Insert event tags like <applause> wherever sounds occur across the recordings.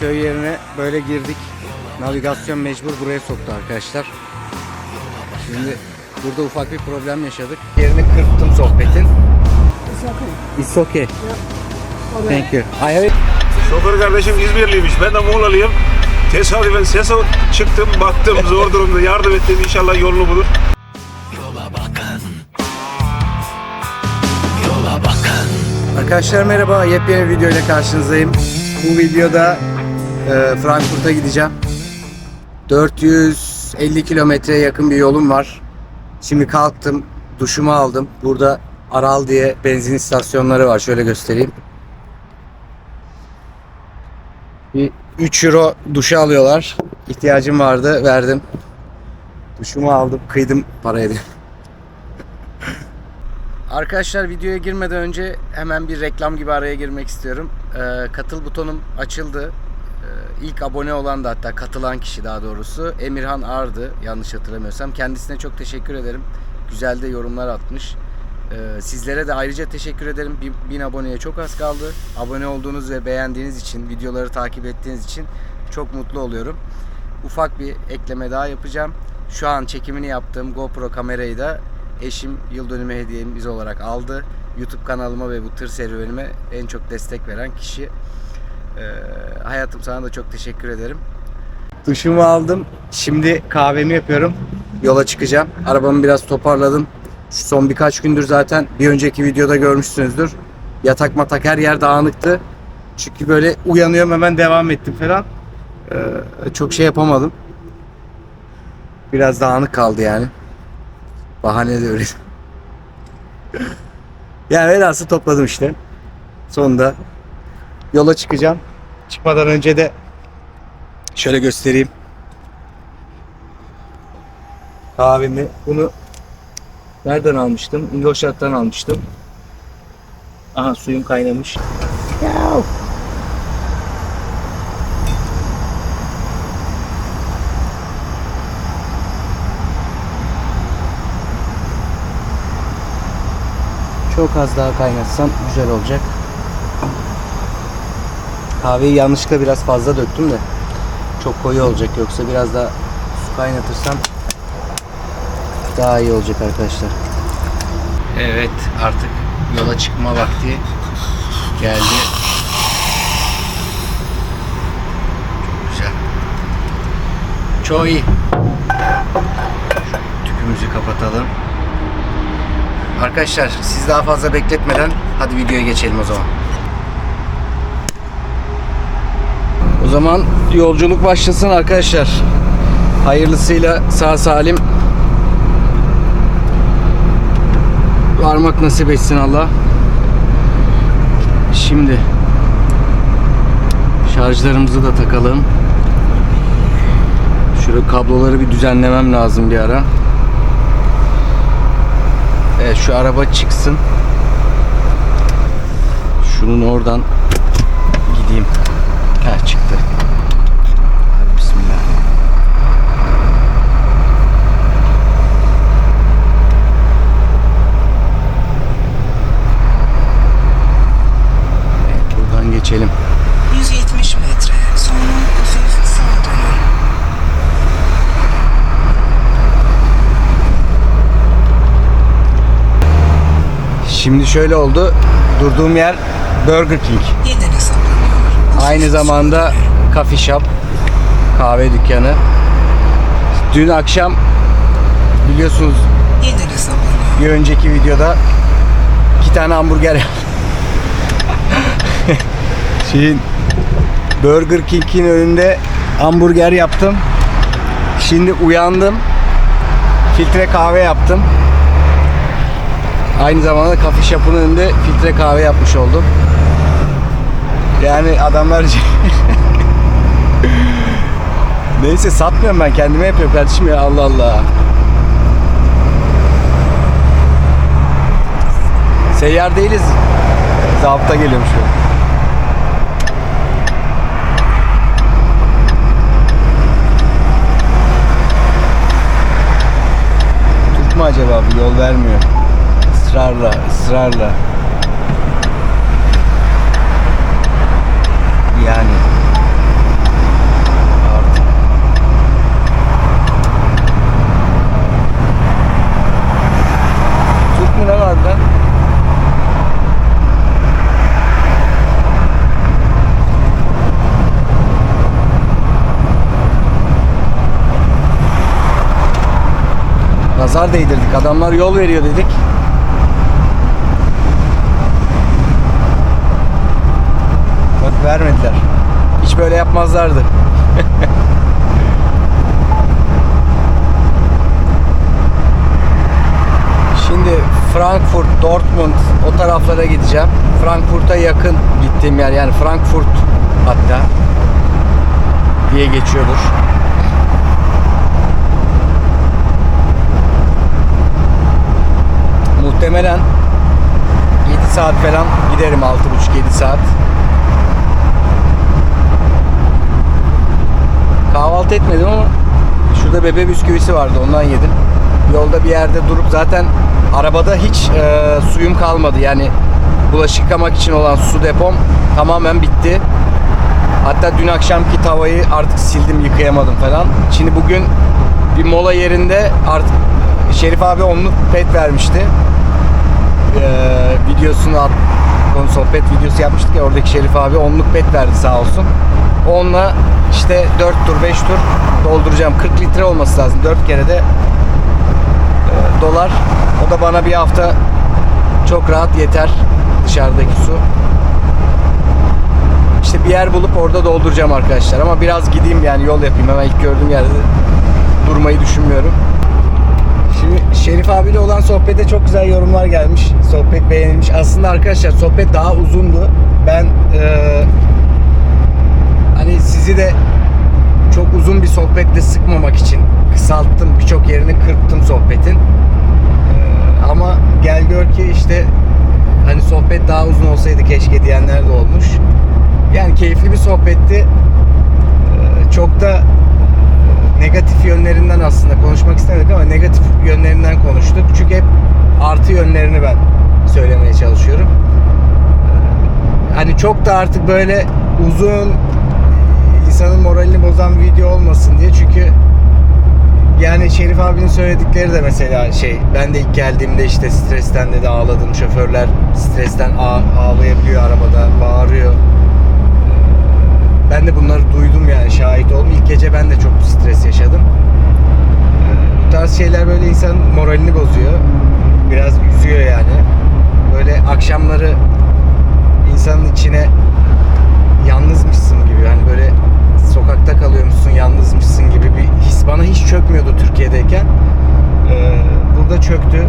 köy yerine böyle girdik. Navigasyon mecbur buraya soktu arkadaşlar. Şimdi burada ufak bir problem yaşadık. Yerini kırptım sohbetin. It's okay. Thank you. I have Şoför kardeşim İzmirliymiş. Ben de Muğla'lıyım. Tesadüfen sese çıktım, baktım zor <laughs> durumda. Yardım ettim inşallah yolunu bulur. Arkadaşlar merhaba. Yepyeni bir video ile karşınızdayım. Bu videoda e, Frankfurt'a gideceğim. 450 kilometreye yakın bir yolum var. Şimdi kalktım, duşumu aldım. Burada Aral diye benzin istasyonları var. Şöyle göstereyim. Bir 3 euro duşa alıyorlar. İhtiyacım vardı, verdim. Duşumu aldım, kıydım parayı. <laughs> Arkadaşlar videoya girmeden önce hemen bir reklam gibi araya girmek istiyorum. Ee, katıl butonum açıldı. Ee, ilk abone olan da hatta katılan kişi daha doğrusu Emirhan Ardı yanlış hatırlamıyorsam. Kendisine çok teşekkür ederim. Güzel de yorumlar atmış. Ee, sizlere de ayrıca teşekkür ederim. Bin, bin aboneye çok az kaldı. Abone olduğunuz ve beğendiğiniz için, videoları takip ettiğiniz için çok mutlu oluyorum. Ufak bir ekleme daha yapacağım. Şu an çekimini yaptığım GoPro kamerayı da eşim yıl dönümü hediyemiz olarak aldı. YouTube kanalıma ve bu tır serüvenime en çok destek veren kişi. Ee, hayatım sana da çok teşekkür ederim. Duşumu aldım. Şimdi kahvemi yapıyorum. Yola çıkacağım. Arabamı biraz toparladım. Şu son birkaç gündür zaten bir önceki videoda görmüşsünüzdür. Yatak matak her yer dağınıktı. Çünkü böyle uyanıyorum hemen devam ettim falan. Ee, çok şey yapamadım. Biraz dağınık kaldı yani. Bahane de öyle. <laughs> yani velhasıl topladım işte. Sonunda yola çıkacağım. Çıkmadan önce de şöyle göstereyim. Kahvemi. Bunu nereden almıştım? Ingolstadt'tan almıştım. Aha suyum kaynamış. Yav. Çok az daha kaynatsam güzel olacak. Kahveyi yanlışlıkla biraz fazla döktüm de çok koyu olacak yoksa biraz daha su kaynatırsam daha iyi olacak arkadaşlar. Evet artık yola çıkma vakti geldi. Çok güzel. Çok iyi. Tüpümüzü kapatalım. Arkadaşlar siz daha fazla bekletmeden hadi videoya geçelim o zaman. Zaman yolculuk başlasın arkadaşlar. Hayırlısıyla sağ salim varmak nasip etsin Allah. Şimdi şarjlarımızı da takalım. Şöyle kabloları bir düzenlemem lazım bir ara. Evet şu araba çıksın. Şunun oradan gideyim. Ha çıktı. Hadi bismillah. Evet buradan geçelim. 170 metre sonra hafif sağa dönün. Şimdi şöyle oldu. Durduğum yer Burger King. Yeniden hesaplanıyor. Aynı zamanda coffee shop, kahve dükkanı. Dün akşam biliyorsunuz bir önceki videoda iki tane hamburger yaptım. Şeyin Burger King'in önünde hamburger yaptım. Şimdi uyandım. Filtre kahve yaptım. Aynı zamanda coffee shop'un önünde filtre kahve yapmış oldum. Yani adamlar <laughs> Neyse satmıyorum ben kendime yapıyorum kardeşim ya Allah Allah. Seyyar değiliz. Zabıta geliyorum şu. Bu yol vermiyor. Israrla, ısrarla. Yani Nazar değdirdik. Adamlar yol veriyor dedik. Bak vermediler. Hiç böyle yapmazlardı. <laughs> Şimdi Frankfurt, Dortmund o taraflara gideceğim. Frankfurt'a yakın gittiğim yer yani Frankfurt hatta diye geçiyordur. Muhtemelen 7 saat falan giderim 6,5-7 saat. Kahvaltı etmedim ama şurada bebe bisküvisi vardı ondan yedim. Yolda bir yerde durup zaten arabada hiç e, suyum kalmadı. Yani bulaşık yıkamak için olan su depom tamamen bitti. Hatta dün akşamki tavayı artık sildim yıkayamadım falan. Şimdi bugün bir mola yerinde artık Şerif abi onluk pet vermişti. Ee, videosunu at, konu sohbet videosu yapmıştık ya oradaki Şerif abi onluk pet verdi sağ olsun. Onunla işte 4 tur 5 tur dolduracağım. 40 litre olması lazım. 4 kere de e, dolar. O da bana bir hafta çok rahat yeter dışarıdaki su. İşte bir yer bulup orada dolduracağım arkadaşlar. Ama biraz gideyim yani yol yapayım. Hemen ilk gördüğüm yerde durmayı düşünmüyorum. Şimdi Şerif abiyle olan sohbete çok güzel yorumlar gelmiş. Sohbet beğenilmiş. Aslında arkadaşlar sohbet daha uzundu. Ben eee, hani sizi de çok uzun bir sohbetle sıkmamak için kısalttım. Birçok yerini kırptım sohbetin. Eee, ama gel gör ki işte hani sohbet daha uzun olsaydı keşke diyenler de olmuş. Yani keyifli bir sohbetti. Eee, çok da negatif yönlerinden aslında konuşmak istemedik ama negatif yönlerinden konuştuk. Çünkü hep artı yönlerini ben söylemeye çalışıyorum. Ee, Hani çok da artık böyle uzun insanın moralini bozan bir video olmasın diye çünkü yani Şerif abinin söyledikleri de mesela şey ben de ilk geldiğimde işte stresten de ağladım şoförler stresten ağ- ağlayabiliyor arabada bağırıyor ben de bunları duydum yani şahit oldum. İlk gece ben de çok stres yaşadım. Ee, Bu tarz şeyler böyle insanın moralini bozuyor. Biraz üzüyor yani. Böyle akşamları insanın içine yalnızmışsın gibi hani böyle sokakta kalıyormuşsun yalnızmışsın gibi bir his bana hiç çökmüyordu Türkiye'deyken. Ee, burada çöktü.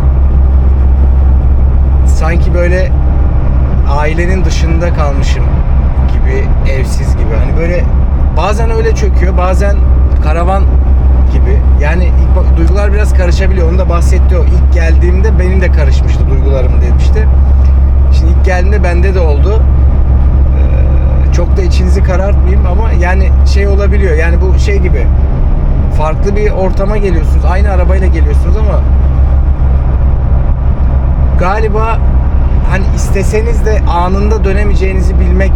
Sanki böyle ailenin dışında kalmışım gibi, evsiz gibi. Hani böyle bazen öyle çöküyor, bazen karavan gibi. Yani ilk duygular biraz karışabiliyor. Onu da bahsetti o. İlk geldiğimde benim de karışmıştı duygularım demişti. Şimdi ilk geldiğimde bende de oldu. Ee, çok da içinizi karartmayayım ama yani şey olabiliyor. Yani bu şey gibi farklı bir ortama geliyorsunuz. Aynı arabayla geliyorsunuz ama galiba hani isteseniz de anında dönemeyeceğinizi bilmek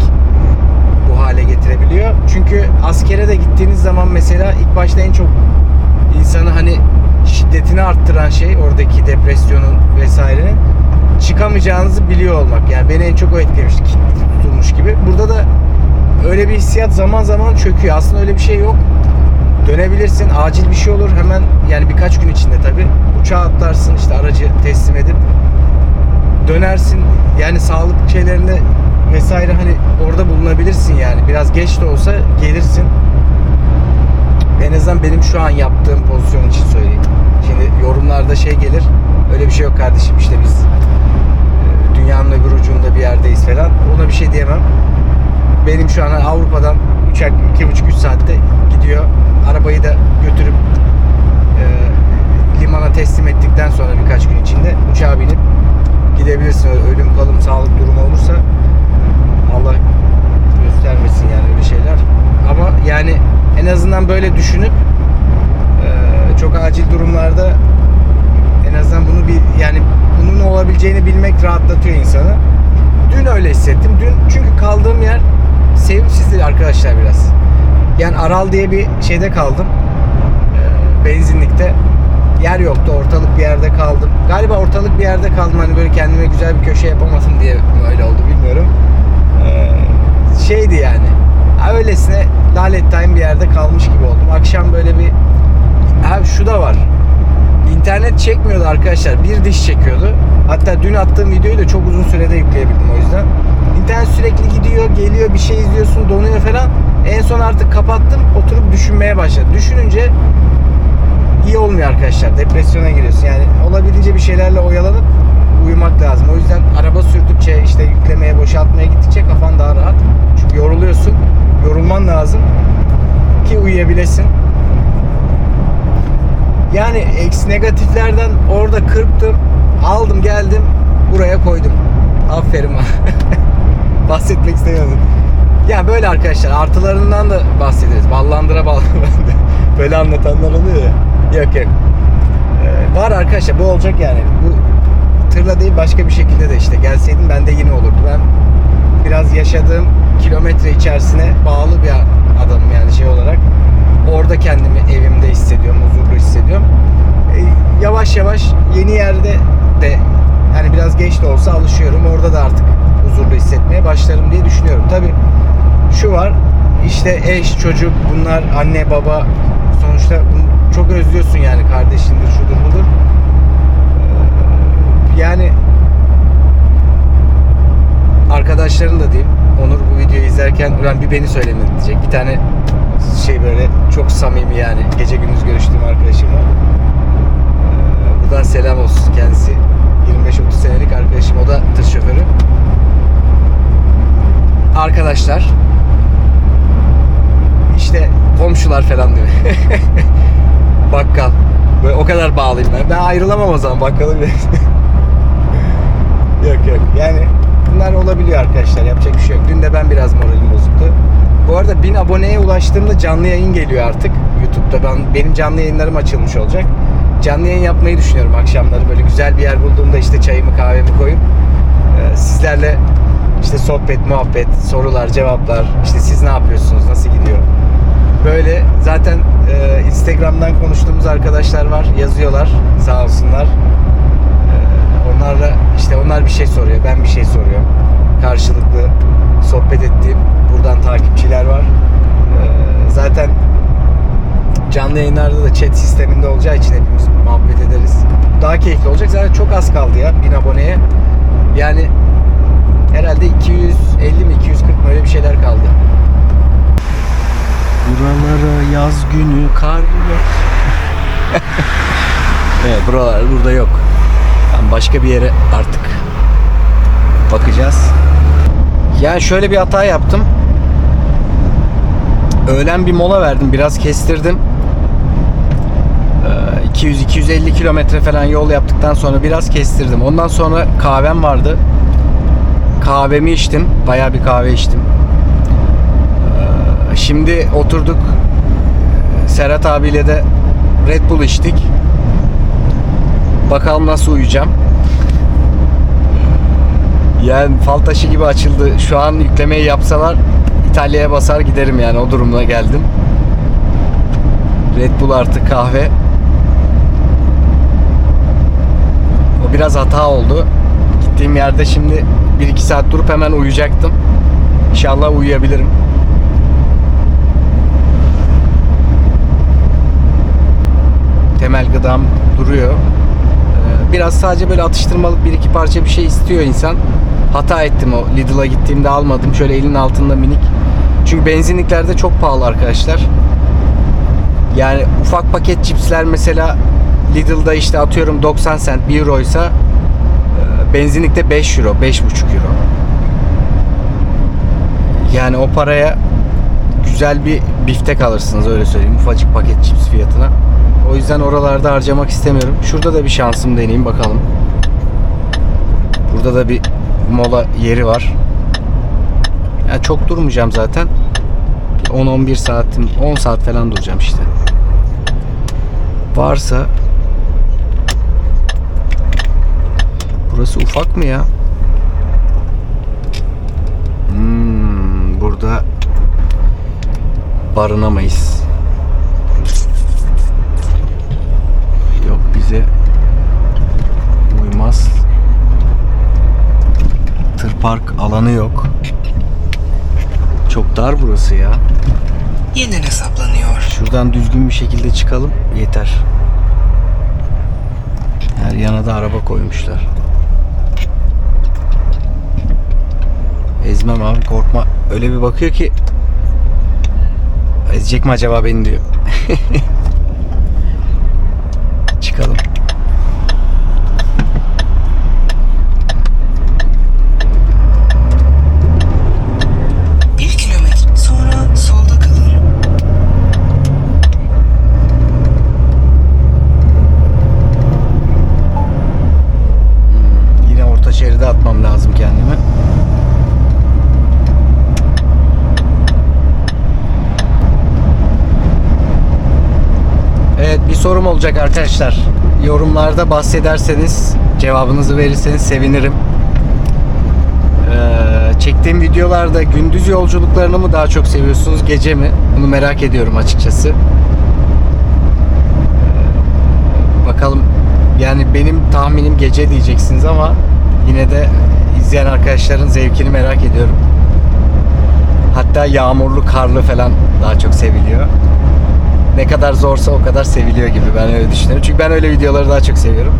bu hale getirebiliyor. Çünkü askere de gittiğiniz zaman mesela ilk başta en çok insanı hani şiddetini arttıran şey oradaki depresyonun vesairenin çıkamayacağınızı biliyor olmak. Yani beni en çok o etkilemişti. Tutulmuş gibi. Burada da öyle bir hissiyat zaman zaman çöküyor. Aslında öyle bir şey yok. Dönebilirsin. Acil bir şey olur. Hemen yani birkaç gün içinde tabii. Uçağa atlarsın işte aracı teslim edip dönersin. Yani sağlık şeylerinde vesaire hani orada bulunabilirsin yani. Biraz geç de olsa gelirsin. En azından benim şu an yaptığım pozisyon için söyleyeyim. Şimdi yorumlarda şey gelir. Öyle bir şey yok kardeşim işte biz e, dünyanın öbür ucunda bir yerdeyiz falan. Ona bir şey diyemem. Benim şu an Avrupa'dan uçak 2,5-3 saatte gidiyor. Arabayı da götürüp e, limana teslim ettikten sonra birkaç gün içinde uçağa binip gidebilirsin. Ölüm kalım sağlık durumu olursa Allah göstermesin yani öyle şeyler. Ama yani en azından böyle düşünüp e, çok acil durumlarda en azından bunu bir yani bunun olabileceğini rahatlatıyor insanı. Dün öyle hissettim. Dün çünkü kaldığım yer sevimsizdi arkadaşlar biraz. Yani Aral diye bir şeyde kaldım. E, benzinlikte. Yer yoktu. Ortalık bir yerde kaldım. Galiba ortalık bir yerde kaldım. Hani böyle kendime güzel bir köşe yapamadım diye öyle oldu bilmiyorum. E, şeydi yani. Öylesine lalet time bir yerde kalmış gibi oldum. Akşam böyle bir... Abi şu İnternet çekmiyordu arkadaşlar. Bir diş çekiyordu. Hatta dün attığım videoyu da çok uzun sürede yükleyebildim o yüzden. İnternet sürekli gidiyor, geliyor, bir şey izliyorsun, donuyor falan. En son artık kapattım, oturup düşünmeye başladım. Düşününce iyi olmuyor arkadaşlar. Depresyona giriyorsun. Yani olabildiğince bir şeylerle oyalanıp uyumak lazım. O yüzden araba sürdükçe işte yüklemeye, boşaltmaya gittikçe kafan daha rahat. Çünkü yoruluyorsun. Yorulman lazım ki uyuyabilesin. Yani eksi negatiflerden orada kırptım, aldım geldim buraya koydum. Aferin bana. <laughs> Bahsetmek istemiyordum. Ya böyle arkadaşlar artılarından da bahsederiz. Ballandıra ballandıra. <laughs> böyle anlatanlar oluyor ya. Yok yok. Ee, var arkadaşlar bu olacak yani. Bu tırla değil başka bir şekilde de işte gelseydim ben de yine olurdu. Ben biraz yaşadığım kilometre içerisine bağlı bir adamım yani şey olarak. Orada kendimi evimde hissediyorum, huzurlu hissediyorum. Ee, yavaş yavaş yeni yerde de hani biraz geç de olsa alışıyorum. Orada da artık huzurlu hissetmeye başlarım diye düşünüyorum. Tabi şu var işte eş, çocuk, bunlar anne, baba sonuçta çok özlüyorsun yani kardeşindir, şudur budur. Ee, Yani arkadaşların da diyeyim. Onur bu videoyu izlerken ulan bir beni söylemedi diyecek. Bir tane şey böyle çok samimi yani gece gündüz görüştüğüm arkadaşım. Ee, buradan selam olsun kendisi. 25-30 senelik arkadaşım o da tır şoförü. Arkadaşlar işte komşular falan diyor. <laughs> Bakkal. Böyle o kadar bağlıyım ben. Ben ayrılamam o zaman bakkalı bile. <laughs> yok yok. Yani bunlar olabiliyor arkadaşlar. Yapacak bir şey yok. Dün de ben biraz moralim bozuktu. Bu arada 1000 aboneye ulaştığımda canlı yayın geliyor artık. YouTube'da ben benim canlı yayınlarım açılmış olacak. Canlı yayın yapmayı düşünüyorum akşamları. Böyle güzel bir yer bulduğumda işte çayımı kahvemi koyup e, sizlerle işte sohbet, muhabbet, sorular, cevaplar, işte siz ne yapıyorsunuz, nasıl gidiyor? Böyle zaten e, Instagram'dan konuştuğumuz arkadaşlar var, yazıyorlar sağ olsunlar. E, onlarla işte onlar bir şey soruyor, ben bir şey soruyorum. Karşılıklı sohbet ettiğim buradan takipçiler var. E, zaten canlı yayınlarda da chat sisteminde olacağı için hepimiz muhabbet ederiz. Daha keyifli olacak. Zaten çok az kaldı ya 1000 aboneye. Yani herhalde 250 mi 240 mı öyle bir şeyler kaldı. Buralara yaz günü kar yok. <laughs> evet buralar burada yok. Ben başka bir yere artık bakacağız. Yani şöyle bir hata yaptım. Öğlen bir mola verdim. Biraz kestirdim. Ee, 200-250 kilometre falan yol yaptıktan sonra biraz kestirdim. Ondan sonra kahvem vardı. Kahvemi içtim. Bayağı bir kahve içtim. Ee, Şimdi oturduk. Serhat abiyle de Red Bull içtik. Bakalım nasıl uyuyacağım. Yani fal taşı gibi açıldı. Şu an yüklemeyi yapsalar İtalya'ya basar giderim yani o durumda geldim. Red Bull artı kahve. O biraz hata oldu. Gittiğim yerde şimdi 1-2 saat durup hemen uyuyacaktım. İnşallah uyuyabilirim. Temel gıdam duruyor. Ee, Biraz sadece böyle atıştırmalık bir iki parça bir şey istiyor insan. Hata ettim o. Lidl'a gittiğimde almadım. Şöyle elin altında minik. Çünkü benzinliklerde çok pahalı arkadaşlar. Yani ufak paket cipsler mesela Lidl'da işte atıyorum 90 cent 1 euroysa e, benzinlikte 5 euro, 5,5 euro. Yani o paraya güzel bir biftek alırsınız öyle söyleyeyim. Ufacık paket cips fiyatına. O yüzden oralarda harcamak istemiyorum. Şurada da bir şansım deneyeyim bakalım. Burada da bir mola yeri var. Yani çok durmayacağım zaten. 10-11 saatim, 10 saat falan duracağım işte. Varsa Burası ufak mı ya? Hmm, burada barınamayız. Yok bize uymaz. Tır park alanı yok. Çok dar burası ya. Yeniden hesaplanıyor. Şuradan düzgün bir şekilde çıkalım yeter. Her yana da araba koymuşlar. Ezmem abi korkma. Öyle bir bakıyor ki ezecek mi acaba beni diyor. <laughs> Çıkalım. Bir kilometre sonra solda kalır. Yine orta şeride atmam lazım kendimi. Evet bir sorum olacak arkadaşlar. Yorumlarda bahsederseniz cevabınızı verirseniz sevinirim. Ee, çektiğim videolarda gündüz yolculuklarını mı daha çok seviyorsunuz gece mi? Bunu merak ediyorum açıkçası. Ee, bakalım yani benim tahminim gece diyeceksiniz ama yine de izleyen arkadaşların zevkini merak ediyorum. Hatta yağmurlu, karlı falan daha çok seviliyor. Ne kadar zorsa o kadar seviliyor gibi ben öyle düşünüyorum. Çünkü ben öyle videoları daha çok seviyorum.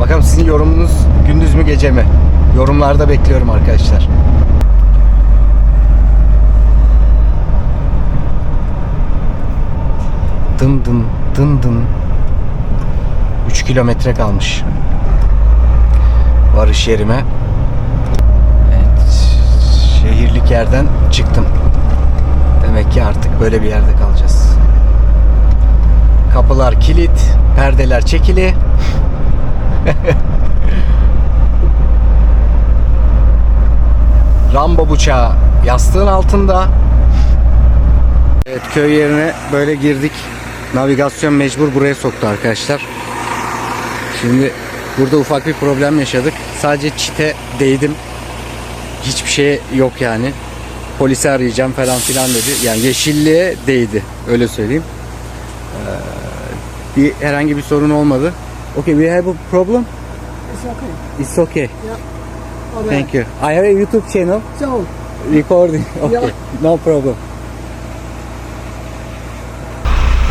Bakalım sizin yorumunuz gündüz mü gece mi? Yorumlarda bekliyorum arkadaşlar. Dın dın dın dın. 3 kilometre kalmış. Varış yerime. Evet. Şehirlik yerden çıktım. Demek ki artık böyle bir yerde kalacağız. Kapılar kilit, perdeler çekili. <laughs> Rambo bıçağı yastığın altında. Evet köy yerine böyle girdik. Navigasyon mecbur buraya soktu arkadaşlar. Şimdi burada ufak bir problem yaşadık. Sadece çite değdim. Hiçbir şey yok yani. Polisi arayacağım falan filan dedi. Yani yeşilliğe değdi. Öyle söyleyeyim. Ee, bir herhangi bir sorun olmadı. Okay, we have a problem. It's okay. It's okay. All right. Thank you. I have a YouTube channel So, recording. Okay. Yeah. No problem.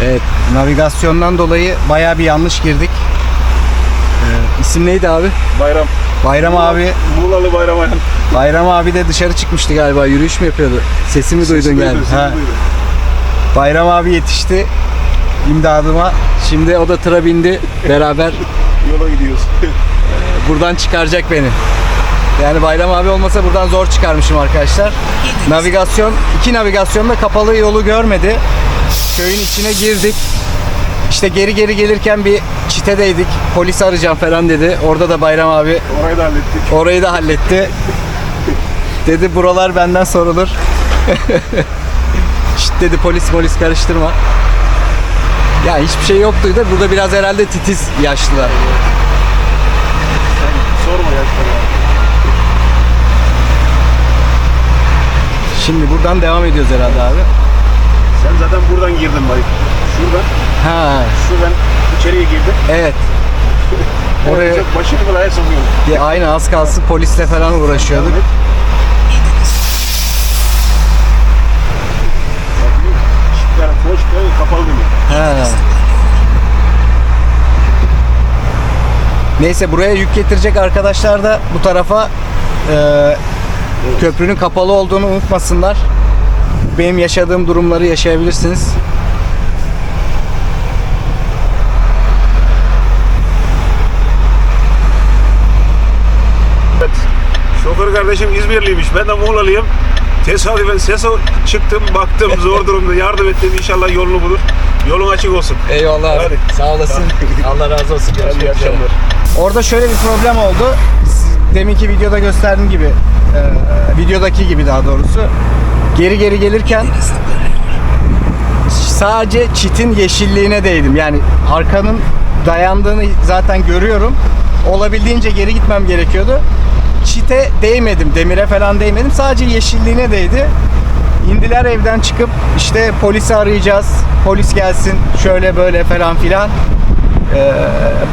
Evet, navigasyondan dolayı bayağı bir yanlış girdik. Ee, isim neydi abi? Bayram. Bayram abi. Muğlalı Bayram Ayhan. Bayram abi de dışarı çıkmıştı galiba. Yürüyüş mü yapıyordu? Sesimi duydun Sesi geldi. duydu, sesi Ha. duydu. Bayram abi yetişti imdadıma. Şimdi o da tıra bindi. Beraber <laughs> Yola gidiyoruz. <laughs> buradan çıkaracak beni. Yani Bayram abi olmasa buradan zor çıkarmışım arkadaşlar. Navigasyon, iki navigasyonda kapalı yolu görmedi. Köyün içine girdik. İşte geri geri gelirken bir çitedeydik. Polis arayacağım falan dedi. Orada da Bayram abi Orayı da hallettik. orayı da halletti. Dedi buralar benden sorulur. <laughs> Şşt dedi polis polis karıştırma. Ya hiçbir şey yoktu da burada biraz herhalde titiz yaşlılar. Sorma yaşları. Şimdi buradan devam ediyoruz herhalde abi. Sen zaten buradan girdin Bayım. Şuradan, Ha, şuradan içeriye girdin. evet. <laughs> Oraya Çok başını belaya sokuyorsun. ya aynı az kalsın polisle falan uğraşıyorduk. Çiftler, foşlar kapalı değil. Ha. Neyse buraya yük getirecek arkadaşlar da bu tarafa e, köprünün kapalı olduğunu unutmasınlar. Benim yaşadığım durumları yaşayabilirsiniz. Evet. Şoför kardeşim İzmirliymiş. Ben de Muğlalıyım. Tesadüfen sese çıktım, baktım zor durumda. Yardım ettim. İnşallah yolunu bulur. Yolun açık olsun. Eyvallah abi. Sağ olasın. <laughs> Allah razı olsun. Hadi akşamlar. Orada şöyle bir problem oldu. Deminki videoda gösterdiğim gibi, e, videodaki gibi daha doğrusu. Geri geri gelirken sadece çitin yeşilliğine değdim. Yani arkanın dayandığını zaten görüyorum. Olabildiğince geri gitmem gerekiyordu. Çite değmedim, demire falan değmedim. Sadece yeşilliğine değdi. İndiler evden çıkıp işte polisi arayacağız. Polis gelsin şöyle böyle falan filan. Ee,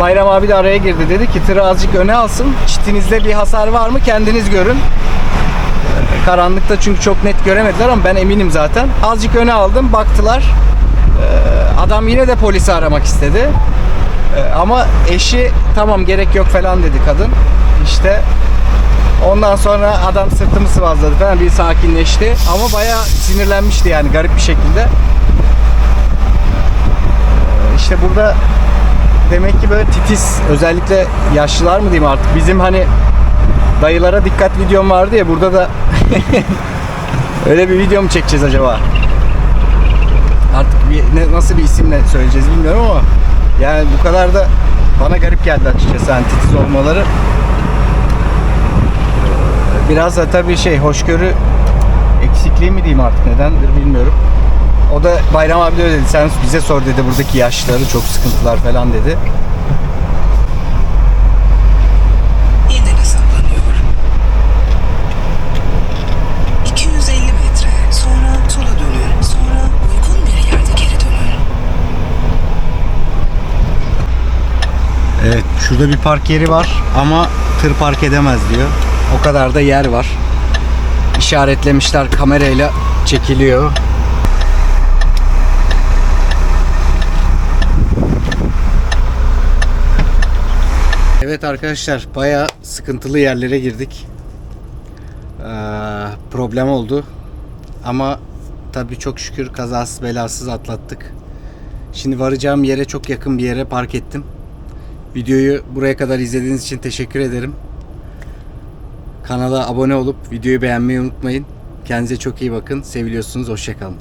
Bayram abi de araya girdi. Dedi ki tırı azıcık öne alsın. Çitinizde bir hasar var mı kendiniz görün. Ee, Karanlıkta çünkü çok net göremediler ama ben eminim zaten. Azıcık öne aldım baktılar. Ee, Adam yine de polisi aramak istedi. Ee, ama eşi tamam gerek yok falan dedi kadın. İşte ondan sonra adam sırtımı sıvazladı falan bir sakinleşti. Ama bayağı sinirlenmişti yani garip bir şekilde. Ee, İşte burada demek ki böyle titiz özellikle yaşlılar mı diyeyim artık bizim hani dayılara dikkat videom vardı ya burada da <laughs> öyle bir video mu çekeceğiz acaba? Artık bir, ne, nasıl bir isimle söyleyeceğiz bilmiyorum ama yani bu kadar da bana garip geldi açıkçası hani titiz olmaları. Biraz da tabii şey hoşgörü eksikliği mi diyeyim artık nedendir bilmiyorum. O da Bayram abi de öyle dedi. Sen bize sor dedi buradaki yaşlıları çok sıkıntılar falan dedi. Yeniden hesaplanıyor. 250 metre sonra sola dönün. Sonra uygun bir yerde geri dönün. Evet şurada bir park yeri var ama tır park edemez diyor. O kadar da yer var. İşaretlemişler kamerayla çekiliyor. Evet arkadaşlar bayağı sıkıntılı yerlere girdik. Ee, problem oldu. Ama tabii çok şükür kazasız belasız atlattık. Şimdi varacağım yere çok yakın bir yere park ettim. Videoyu buraya kadar izlediğiniz için teşekkür ederim. Kanala abone olup videoyu beğenmeyi unutmayın. Kendinize çok iyi bakın. Seviliyorsunuz. Hoşçakalın.